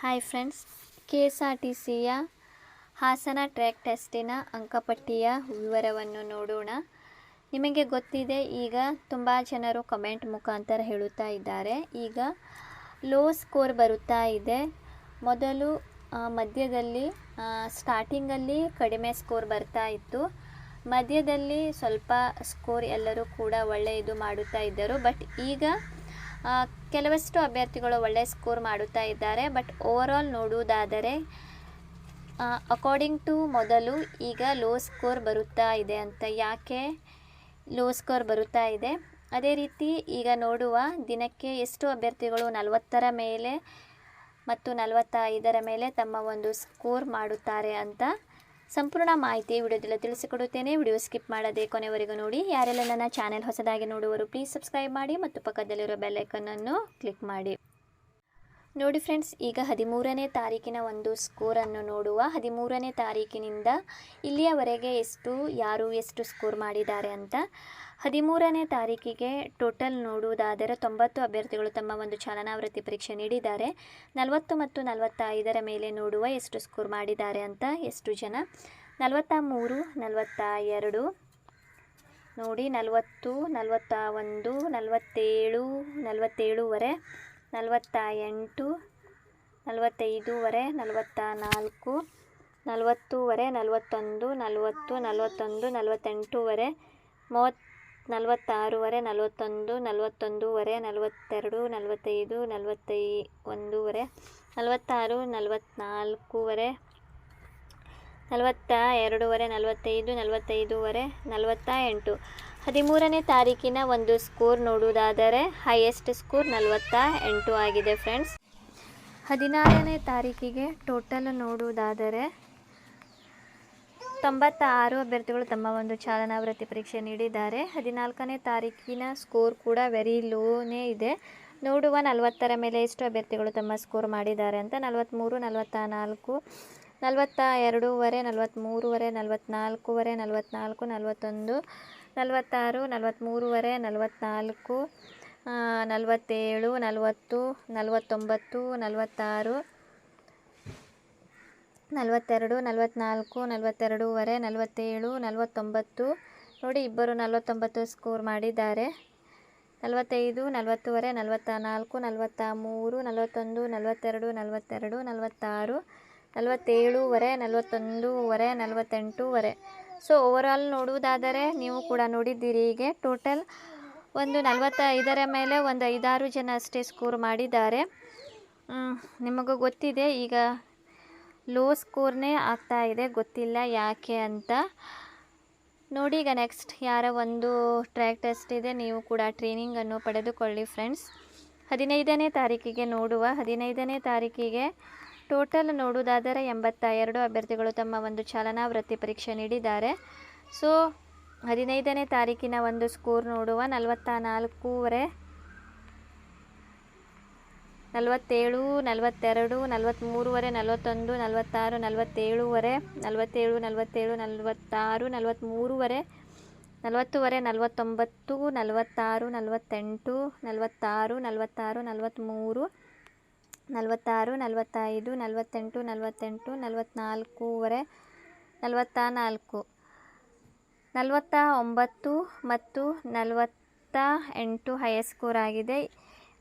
Hi friends K S R T ಸಿಯ Hassan track ಟೆಸ್ಟಿನ ಅಂಕಪಟ್ಟಿಯ ವಿವರವನ್ನು ನೋಡೋಣ. ನಿಮಗೆ ಗೊತ್ತಿದೆ, ಈಗ ತುಂಬ ಜನರು ಕಮೆಂಟ್ ಮುಖಾಂತರ ಹೇಳುತ್ತಾ ಇದ್ದಾರೆ. ಈಗ ಲೋ ಸ್ಕೋರ್ ಬರುತ್ತಾ ಇದೆ. ಮೊದಲು ಮಧ್ಯದಲ್ಲಿ ಸ್ಟಾರ್ಟಿಂಗಲ್ಲಿ ಕಡಿಮೆ ಸ್ಕೋರ್ ಬರ್ತಾ ಇತ್ತು. ಮಧ್ಯದಲ್ಲಿ ಸ್ವಲ್ಪ ಸ್ಕೋರ್ ಎಲ್ಲರೂ ಕೂಡ ಒಳ್ಳೆಯದು ಮಾಡುತ್ತಾ ಇದ್ದರು. ಬಟ್ ಈಗ ಕೆಲವಷ್ಟು ಅಭ್ಯರ್ಥಿಗಳು ಒಳ್ಳೆಯ ಸ್ಕೋರ್ ಮಾಡುತ್ತಾ ಇದ್ದಾರೆ, ಬಟ್ ಓವರಾಲ್ ನೋಡುವುದಾದರೆ ಅಕಾರ್ಡಿಂಗ್ ಟು ಮೊದಲು ಈಗ ಲೋ ಸ್ಕೋರ್ ಬರುತ್ತಾ ಇದೆ ಅಂತ, ಯಾಕೆ ಲೋ ಸ್ಕೋರ್ ಬರುತ್ತಾ ಇದೆ? ಅದೇ ರೀತಿ ಈಗ ನೋಡುವ ದಿನಕ್ಕೆ ಎಷ್ಟು ಅಭ್ಯರ್ಥಿಗಳು ನಲವತ್ತರ ಮೇಲೆ ಮತ್ತು ನಲವತ್ತೈದರ ಮೇಲೆ ತಮ್ಮ ಒಂದು ಸ್ಕೋರ್ ಮಾಡುತ್ತಾರೆ ಅಂತ ಸಂಪೂರ್ಣ ಮಾಹಿತಿ ವಿಡಿಯೋದಲ್ಲಿ ತಿಳಿಸಿಕೊಡುತ್ತೇನೆ. ವಿಡಿಯೋ ಸ್ಕಿಪ್ ಮಾಡದೆ ಕೊನೆವರೆಗೂ ನೋಡಿ. ಯಾರೆಲ್ಲ ನನ್ನ ಚಾನೆಲ್ ಹೊಸದಾಗಿ ನೋಡುವರು ಪ್ಲೀಸ್ ಸಬ್ಸ್ಕ್ರೈಬ್ ಮಾಡಿ ಮತ್ತು ಪಕ್ಕದಲ್ಲಿರೋ ಬೆಲ್ಲೈಕನ್ನನ್ನು ಕ್ಲಿಕ್ ಮಾಡಿ. ನೋಡಿ ಫ್ರೆಂಡ್ಸ್, ಈಗ ಹದಿಮೂರನೇ ತಾರೀಕಿನ ಒಂದು ಸ್ಕೋರನ್ನು ನೋಡುವ. ಹದಿಮೂರನೇ ತಾರೀಕಿನಿಂದ ಇಲ್ಲಿಯವರೆಗೆ ಎಷ್ಟು, ಯಾರು ಎಷ್ಟು ಸ್ಕೋರ್ ಮಾಡಿದ್ದಾರೆ ಅಂತ. ಹದಿಮೂರನೇ ತಾರೀಕಿಗೆ ಟೋಟಲ್ ನೋಡುವುದಾದರೆ ತೊಂಬತ್ತು ಅಭ್ಯರ್ಥಿಗಳು ತಮ್ಮ ಒಂದು ಚಾಲನಾವೃತ್ತಿ ಪರೀಕ್ಷೆ ನೀಡಿದ್ದಾರೆ. ನಲವತ್ತು ಮತ್ತು ನಲವತ್ತೈದರ ಮೇಲೆ ನೋಡುವ ಎಷ್ಟು ಸ್ಕೋರ್ ಮಾಡಿದ್ದಾರೆ ಅಂತ ಎಷ್ಟು ಜನ. ನಲವತ್ತ ಮೂರು ನಲವತ್ತ ಎರಡು ನೋಡಿ ನಲವತ್ತು ನಲವತ್ತ ಒಂದು ನಲವತ್ತೇಳು, ನಲವತ್ತೇಳುವರೆ ನಲವತ್ತ ಎಂಟು ನಲವತ್ತೈದೂವರೆ ನಲವತ್ತ ನಾಲ್ಕು ನಲವತ್ತೂವರೆ, ನಲವತ್ತೊಂದು, ನಲವತ್ತು, ನಲವತ್ತೊಂದು, ನಲವತ್ತೆಂಟೂವರೆ, ಮೂವತ್ತು, ನಲವತ್ತಾರೂವರೆ, ನಲವತ್ತೊಂದು, ನಲವತ್ತೊಂದೂವರೆ, ನಲವತ್ತೆರಡು, ನಲವತ್ತೈದು ನಲವತ್ತೈ ಒಂದೂವರೆ ನಲವತ್ತಾರು ನಲವತ್ತ್ನಾಲ್ಕೂವರೆ ನಲವತ್ತ ಎರಡೂವರೆ, ನಲವತ್ತೈದು, ನಲವತ್ತೈದೂವರೆ ನಲವತ್ತ ಎಂಟು ಹದಿಮೂರನೇ ತಾರೀಕಿನ ಒಂದು ಸ್ಕೋರ್ ನೋಡುವುದಾದರೆ ಹೈಯೆಸ್ಟ್ ಸ್ಕೋರ್ ನಲವತ್ತ ಎಂಟು ಆಗಿದೆ ಫ್ರೆಂಡ್ಸ್ ಹದಿನಾರನೇ ತಾರೀಕಿಗೆ ಟೋಟಲ್ ನೋಡುವುದಾದರೆ ತೊಂಬತ್ತ ಆರು ಅಭ್ಯರ್ಥಿಗಳು ತಮ್ಮ ಒಂದು ಚಾಲನಾವೃತ್ತಿ ಪರೀಕ್ಷೆ ನೀಡಿದ್ದಾರೆ. ಹದಿನಾಲ್ಕನೇ ತಾರೀಕಿನ ಸ್ಕೋರ್ ಕೂಡ ವೆರಿ ಲೋನೇ ಇದೆ. ನೋಡುವ ನಲವತ್ತರ ಮೇಲೆ ಎಷ್ಟು ಅಭ್ಯರ್ಥಿಗಳು ತಮ್ಮ ಸ್ಕೋರ್ ಮಾಡಿದ್ದಾರೆ ಅಂತ ನಲವತ್ತ್ಮೂರು ನಲವತ್ತ ನಾಲ್ಕು ನಲವತ್ತ ಎರಡೂವರೆ ನಲವತ್ತ್ಮೂರುವರೆ ನಲವತ್ತ್ನಾಲ್ಕೂವರೆ ನಲವತ್ತ್ನಾಲ್ಕು ನಲವತ್ತೊಂದು, ನಲವತ್ತಾರು ನಲವತ್ತ್ಮೂರುವರೆ ನಲವತ್ತ್ನಾಲ್ಕು ನಲವತ್ತೇಳು, ನಲವತ್ತು, ನಲವತ್ತೊಂಬತ್ತು, ನಲವತ್ತಾರು, ನಲವತ್ತೆರಡು ನಲವತ್ತ್ನಾಲ್ಕು ನಲವತ್ತೆರಡೂವರೆ, ನಲವತ್ತೇಳು, ನಲವತ್ತೊಂಬತ್ತು. ನೋಡಿ, ಇಬ್ಬರು ನಲವತ್ತೊಂಬತ್ತು ಸ್ಕೋರ್ ಮಾಡಿದ್ದಾರೆ. ನಲವತ್ತೈದು, ನಲವತ್ತುವರೆ ನಲವತ್ತ ನಾಲ್ಕು ನಲವತ್ತ ಮೂರು ನಲವತ್ತೊಂದು, ನಲವತ್ತೆರಡು ನಲವತ್ತೆರಡು, ನಲವತ್ತಾರು ನಲವತ್ತೇಳೂವರೆ, ನಲವತ್ತೊಂದೂವರೆ, ನಲವತ್ತೆಂಟೂವರೆ. ಸೊ ಓವರಾಲ್ ನೋಡುವುದಾದರೆ ನೀವು ಕೂಡ ನೋಡಿದ್ದೀರಿ ಹೀಗೆ. ಟೋಟಲ್ ಒಂದು ನಲವತ್ತೈದರ ಮೇಲೆ ಒಂದು ಐದಾರು ಜನ ಅಷ್ಟೇ ಸ್ಕೋರ್ ಮಾಡಿದ್ದಾರೆ. ನಿಮಗೂ ಗೊತ್ತಿದೆ. ಈಗ ಲೋ ಸ್ಕೋರ್ನೇ ಆಗ್ತಾ ಇದೆ. ಗೊತ್ತಿಲ್ಲ ಯಾಕೆ ಅಂತ. ನೋಡಿ, ಈಗ ನೆಕ್ಸ್ಟ್ ಯಾರ ಒಂದು ಟ್ರ್ಯಾಕ್ ಟೆಸ್ಟ್ ಇದೆ, ನೀವು ಕೂಡ ಟ್ರೈನಿಂಗನ್ನು ಪಡೆದುಕೊಳ್ಳಿ ಫ್ರೆಂಡ್ಸ್ ಹದಿನೈದನೇ ತಾರೀಕಿಗೆ ನೋಡುವ. ಹದಿನೈದನೇ ತಾರೀಕಿಗೆ ಟೋಟಲ್ ನೋಡುವುದಾದರೆ ಎಂಬತ್ತ ಎರಡು ಅಭ್ಯರ್ಥಿಗಳು ತಮ್ಮ ಒಂದು ಚಾಲನಾ ವೃತ್ತಿ ಪರೀಕ್ಷೆ ನೀಡಿದ್ದಾರೆ. ಸೊ, ಹದಿನೈದನೇ ತಾರೀಕಿನ ಒಂದು ಸ್ಕೋರ್ ನೋಡುವ ನಲವತ್ತ ನಾಲ್ಕೂವರೆ ನಲವತ್ತೇಳು, ನಲವತ್ತೆರಡು ನಲವತ್ತ್ಮೂರುವರೆ ನಲವತ್ತೊಂದು, ನಲವತ್ತಾರು, ನಲವತ್ತೇಳುವರೆ, ನಲವತ್ತೇಳು ನಲವತ್ತೇಳು, ನಲವತ್ತಾರು ನಲವತ್ತ್ಮೂರುವರೆ ನಲವತ್ತುವರೆ, ನಲವತ್ತೊಂಬತ್ತು, ನಲವತ್ತಾರು, ನಲವತ್ತೆಂಟು, ನಲವತ್ತಾರು ನಲವತ್ತಾರು ನಲವತ್ತ್ಮೂರು ನಲವತ್ತಾರು, ನಲವತ್ತೈದು, ನಲವತ್ತೆಂಟು ನಲವತ್ತೆಂಟು ನಲವತ್ತ್ನಾಲ್ಕೂವರೆ ನಲವತ್ತ ನಾಲ್ಕು ನಲವತ್ತ ಒಂಬತ್ತು ಮತ್ತು ನಲವತ್ತ ಎಂಟು ಸ್ಕೋರ್ ಆಗಿದೆ.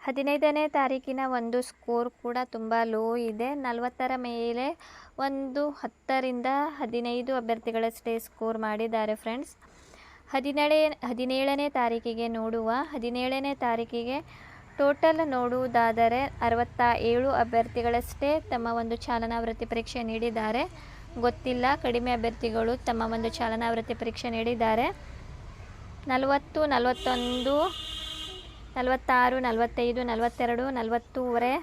ಹದಿನೈದನೇ ತಾರೀಕಿನ ಒಂದು ಸ್ಕೋರ್ ಕೂಡ ತುಂಬ ಲೋ ಇದೆ. ನಲವತ್ತರ ಮೇಲೆ ಒಂದು ಹತ್ತರಿಂದ ಹದಿನೈದು ಅಭ್ಯರ್ಥಿಗಳಷ್ಟೇ ಸ್ಕೋರ್ ಮಾಡಿದ್ದಾರೆ ಫ್ರೆಂಡ್ಸ್ ಹದಿನೇಳೇ, ಹದಿನೇಳನೇ ತಾರೀಕಿಗೆ ನೋಡುವ, ಹದಿನೇಳನೇ ತಾರೀಕಿಗೆ ಟೋಟಲ್ ನೋಡುವುದಾದರೆ ಅರವತ್ತ ಏಳು ಅಭ್ಯರ್ಥಿಗಳಷ್ಟೇ ತಮ್ಮ ಒಂದು ಚಾಲನಾ ವೃತ್ತಿ ಪರೀಕ್ಷೆ ನೀಡಿದ್ದಾರೆ. ಗೊತ್ತಿಲ್ಲ, ಕಡಿಮೆ ಅಭ್ಯರ್ಥಿಗಳು ತಮ್ಮ ಒಂದು ಚಾಲನಾ ವೃತ್ತಿ ಪರೀಕ್ಷೆ ನೀಡಿದ್ದಾರೆ. ನಲವತ್ತು, ನಲವತ್ತೊಂದು, ನಲವತ್ತಾರು, ನಲವತ್ತೈದು, ನಲವತ್ತೆರಡು, ನಲವತ್ತೂವರೆ,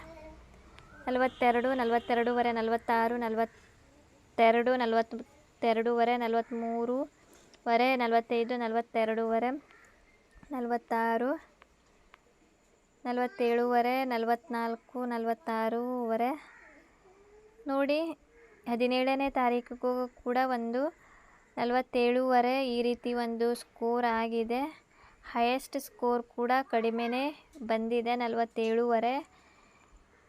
ನಲವತ್ತೆರಡು, ನಲವತ್ತೆರಡೂವರೆ, ನಲವತ್ತಾರು, ನಲವತ್ತೆರಡು, ನಲವತ್ತೆರಡೂವರೆ ನಲವತ್ತ್ಮೂರು ವರೆ ನಲವತ್ತೈದು, ನಲವತ್ತೆರಡೂವರೆ, ನಲವತ್ತಾರು ನಲವತ್ತೇಳುವರೆ ನಲವತ್ತ್ನಾಲ್ಕು ನಲವತ್ತಾರೂವರೆ. ನೋಡಿ, ಹದಿನೇಳನೇ ತಾರೀಕಿಗೂ ಕೂಡ ಒಂದು ನಲವತ್ತೇಳುವರೆ ಈ ರೀತಿ ಒಂದು ಸ್ಕೋರ್ ಆಗಿದೆ. ಹೈಯೆಸ್ಟ್ ಸ್ಕೋರ್ ಕೂಡ ಕಡಿಮೆನೇ ಬಂದಿದೆ, ನಲವತ್ತೇಳುವರೆ.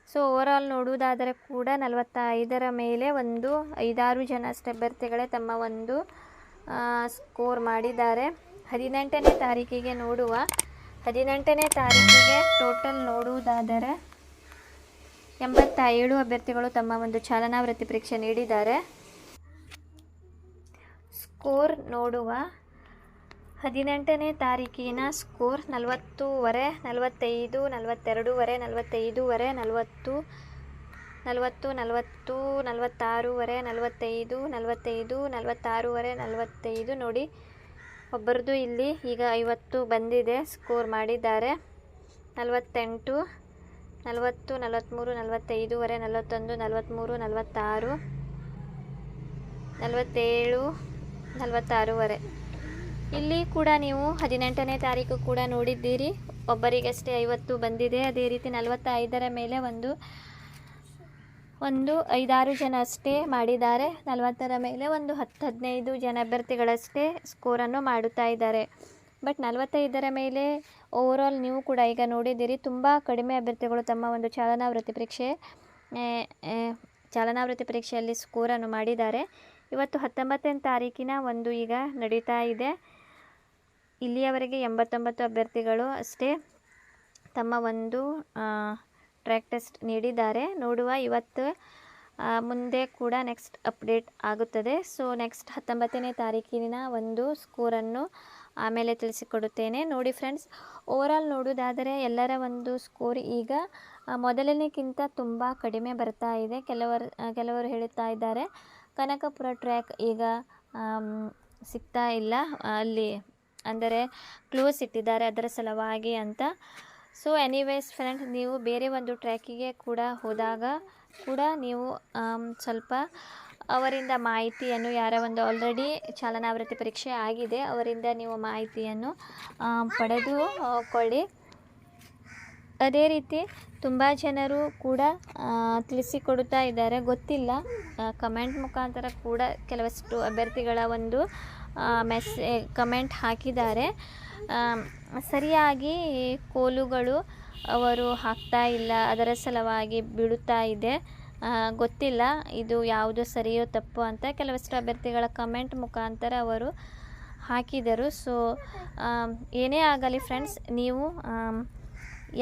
ಸೊ ಓವರಾಲ್ ನೋಡುವುದಾದರೆ ಕೂಡ ನಲವತ್ತೈದರ ಮೇಲೆ ಒಂದು ಐದಾರು ಜನ ಅಭ್ಯರ್ಥಿಗಳೇ ತಮ್ಮ ಒಂದು ಸ್ಕೋರ್ ಮಾಡಿದ್ದಾರೆ. ಹದಿನೆಂಟನೇ ತಾರೀಕಿಗೆ ನೋಡುವ ಹದಿನೆಂಟನೇ ತಾರೀಕಿಗೆ ಟೋಟಲ್ ನೋಡುವುದಾದರೆ ಎಂಬತ್ತ ಏಳು ಅಭ್ಯರ್ಥಿಗಳು ತಮ್ಮ ಒಂದು ಚಾಲನಾ ವೃತ್ತಿ ಪರೀಕ್ಷೆ ನೀಡಿದ್ದಾರೆ. ಸ್ಕೋರ್ ನೋಡುವ ಹದಿನೆಂಟನೇ ತಾರೀಕಿನ ಸ್ಕೋರ್ ನಲವತ್ತೂವರೆ, ನಲವತ್ತೈದು, ನಲವತ್ತೆರಡೂವರೆ, ನಲವತ್ತೈದೂವರೆ, ನಲವತ್ತು ನಲವತ್ತು ನಲವತ್ತು, ನಲವತ್ತಾರೂವರೆ, ನಲವತ್ತೈದು ನಲವತ್ತೈದು, ನಲವತ್ತಾರೂವರೆ, ನಲವತ್ತೈದು ನೋಡಿ ಒಬ್ಬರದು ಇಲ್ಲಿ ಈಗ ಐವತ್ತು ಬಂದಿದೆ ಸ್ಕೋರ್ ಮಾಡಿದ್ದಾರೆ. ನಲವತ್ತೆಂಟು, ನಲವತ್ತು ನಲವತ್ತ್ಮೂರು ನಲವತ್ತೈದುವರೆ ನಲವತ್ತೊಂದು ನಲವತ್ತ್ಮೂರು ನಲವತ್ತಾರು, ನಲವತ್ತೇಳು ನಲವತ್ತಾರೂವರೆ ಇಲ್ಲಿ ಕೂಡ ನೀವು ಹದಿನೆಂಟನೇ ತಾರೀಕು ಕೂಡ ನೋಡಿದ್ದೀರಿ. ಒಬ್ಬರಿಗಷ್ಟೇ ಐವತ್ತು ಬಂದಿದೆ. ಅದೇ ರೀತಿ ನಲವತ್ತೈದರ ಮೇಲೆ ಒಂದು ಒಂದು ಐದಾರು ಜನ ಅಷ್ಟೇ ಮಾಡಿದ್ದಾರೆ. ನಲವತ್ತರ ಮೇಲೆ ಒಂದು ಹತ್ತು ಹದಿನೈದು ಜನ ಅಭ್ಯರ್ಥಿಗಳಷ್ಟೇ ಸ್ಕೋರನ್ನು ಮಾಡುತ್ತಾ ಇದ್ದಾರೆ. ಬಟ್ ನಲವತ್ತೈದರ ಮೇಲೆ ಓವರಾಲ್ ನೀವು ಕೂಡ ಈಗ ನೋಡಿದ್ದೀರಿ ತುಂಬ ಕಡಿಮೆ ಅಭ್ಯರ್ಥಿಗಳು ತಮ್ಮ ಒಂದು ಚಾಲನಾ ವೃತ್ತಿ ಪರೀಕ್ಷೆ ಚಾಲನಾವೃತ್ತಿ ಆ, ಚಾಲನಾ ವೃತ್ತಿ ಪರೀಕ್ಷೆಯಲ್ಲಿ ಸ್ಕೋರನ್ನು ಮಾಡಿದ್ದಾರೆ. ಇವತ್ತು ಹತ್ತೊಂಬತ್ತನೇ ತಾರೀಕಿನ ಒಂದು ಈಗ ನಡೀತಾ ಇದೆ. ಇಲ್ಲಿಯವರೆಗೆ ಎಂಬತ್ತೊಂಬತ್ತು ಅಭ್ಯರ್ಥಿಗಳು ಅಷ್ಟೇ ತಮ್ಮ ಒಂದು ಟ್ರ್ಯಾಕ್ ಟೆಸ್ಟ್ ನೀಡಿದ್ದಾರೆ. ನೋಡುವ ಇವತ್ತು ಮುಂದೆ ಕೂಡ ನೆಕ್ಸ್ಟ್ ಅಪ್ಡೇಟ್ ಆಗುತ್ತದೆ. ಸೊ ನೆಕ್ಸ್ಟ್ ಹತ್ತೊಂಬತ್ತನೇ ತಾರೀಕಿನ ಒಂದು ಸ್ಕೋರನ್ನು ಆಮೇಲೆ ತಿಳಿಸಿಕೊಡುತ್ತೇನೆ. ನೋಡಿ ಫ್ರೆಂಡ್ಸ್ ಓವರಾಲ್ ನೋಡುವುದಾದರೆ ಎಲ್ಲರ ಒಂದು ಸ್ಕೋರ್ ಈಗ ಮೊದಲನೇಕ್ಕಿಂತ ತುಂಬ ಕಡಿಮೆ ಬರ್ತಾ ಇದೆ. ಕೆಲವರು ಕೆಲವರು ಹೇಳುತ್ತಾ ಇದ್ದಾರೆ, ಕನಕಪುರ ಟ್ರ್ಯಾಕ್ ಈಗ ಸಿಗ್ತಾ ಇಲ್ಲ. ಅಲ್ಲಿ, ಅಂದರೆ ಕ್ಲೋಸ್ ಇಟ್ಟಿದ್ದಾರೆ ಅದರ ಸಲುವಾಗಿ ಅಂತ. ಸೊ ಎನಿವೇಸ್ ಫ್ರೆಂಡ್ ನೀವು ಬೇರೆ ಒಂದು ಟ್ರ್ಯಾಕಿಗೆ ಕೂಡ ಹೋದಾಗ ಕೂಡ ನೀವು ಸ್ವಲ್ಪ ಅವರಿಂದ ಮಾಹಿತಿಯನ್ನು ಯಾರ ಒಂದು ಆಲ್ರೆಡಿ ಚಾಲನಾವೃತ್ತಿ ಪರೀಕ್ಷೆ ಆಗಿದೆ ಅವರಿಂದ ನೀವು ಮಾಹಿತಿಯನ್ನು ಆಮ್, ಪಡೆದು ಆ, ಕೊಳ್ಳಿ ಅದೇ ರೀತಿ ತುಂಬ ಜನರು ಕೂಡ ತಿಳಿಸಿಕೊಡುತ್ತಾ ಇದ್ದಾರೆ. ಗೊತ್ತಿಲ್ಲ ಕಮೆಂಟ್ ಮುಖಾಂತರ ಕೂಡ ಕೆಲವಷ್ಟು ಅಭ್ಯರ್ಥಿಗಳ ಒಂದು ಮೆಸೇ, ಕಮೆಂಟ್ ಹಾಕಿದ್ದಾರೆ. ಸರಿಯಾಗಿ ಕೋಲುಗಳು ಅವರು ಹಾಕ್ತಾ ಇಲ್ಲ, ಅದರ ಸಲುವಾಗಿ ಬೀಳುತ್ತಾ ಇದೆ. ಗೊತ್ತಿಲ್ಲ, ಇದು ಯಾವುದು ಸರಿಯೋ ತಪ್ಪು ಅಂತ ಕೆಲವಷ್ಟು ಅಭ್ಯರ್ಥಿಗಳ ಕಮೆಂಟ್ ಮುಖಾಂತರ ಅವರು ಹಾಕಿದರು. ಸೊ ಏನೇ ಆಗಲಿ ಫ್ರೆಂಡ್ಸ್, ನೀವು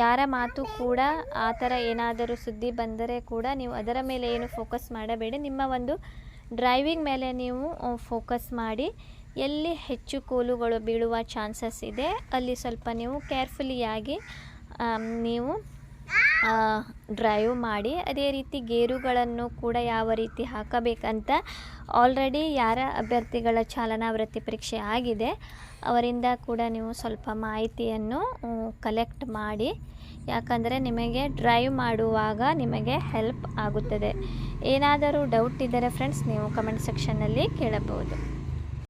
ಯಾರ ಮಾತು ಕೂಡ ಆ ಥರ ಏನಾದರೂ ಸುದ್ದಿ ಬಂದರೆ ಕೂಡ ನೀವು ಅದರ ಮೇಲೆ ಏನು ಫೋಕಸ್ ಮಾಡಬೇಡಿ. ನಿಮ್ಮ ಒಂದು ಡ್ರೈವಿಂಗ್ ಮೇಲೆ ನೀವು ಫೋಕಸ್ ಮಾಡಿ. ಎಲ್ಲಿ ಹೆಚ್ಚು ಕೋಲುಗಳು ಬೀಳುವ ಚಾನ್ಸಸ್ ಇದೆ, ಅಲ್ಲಿ ಸ್ವಲ್ಪ ನೀವು ಕೇರ್ಫುಲಿಯಾಗಿ ನೀವು ಡ್ರೈವ್ ಮಾಡಿ ಅದೇ ರೀತಿ ಗೇರುಗಳನ್ನು ಕೂಡ ಯಾವ ರೀತಿ ಹಾಕಬೇಕಂತ ಆಲ್ರೆಡಿ ಯಾರ ಅಭ್ಯರ್ಥಿಗಳ ಚಾಲನಾ ವೃತ್ತಿ ಪರೀಕ್ಷೆ ಆಗಿದೆ. ಅವರಿಂದ ಕೂಡ ನೀವು ಸ್ವಲ್ಪ ಮಾಹಿತಿಯನ್ನು ಕಲೆಕ್ಟ್ ಮಾಡಿ. ಯಾಕಂದರೆ ನಿಮಗೆ ಡ್ರೈವ್ ಮಾಡುವಾಗ ನಿಮಗೆ ಹೆಲ್ಪ್ ಆಗುತ್ತದೆ. ಏನಾದರೂ ಡೌಟ್ ಇದ್ದರೆ ಫ್ರೆಂಡ್ಸ್ ನೀವು ಕಮೆಂಟ್ ಸೆಕ್ಷನ್ನಲ್ಲಿ ಕೇಳಬಹುದು.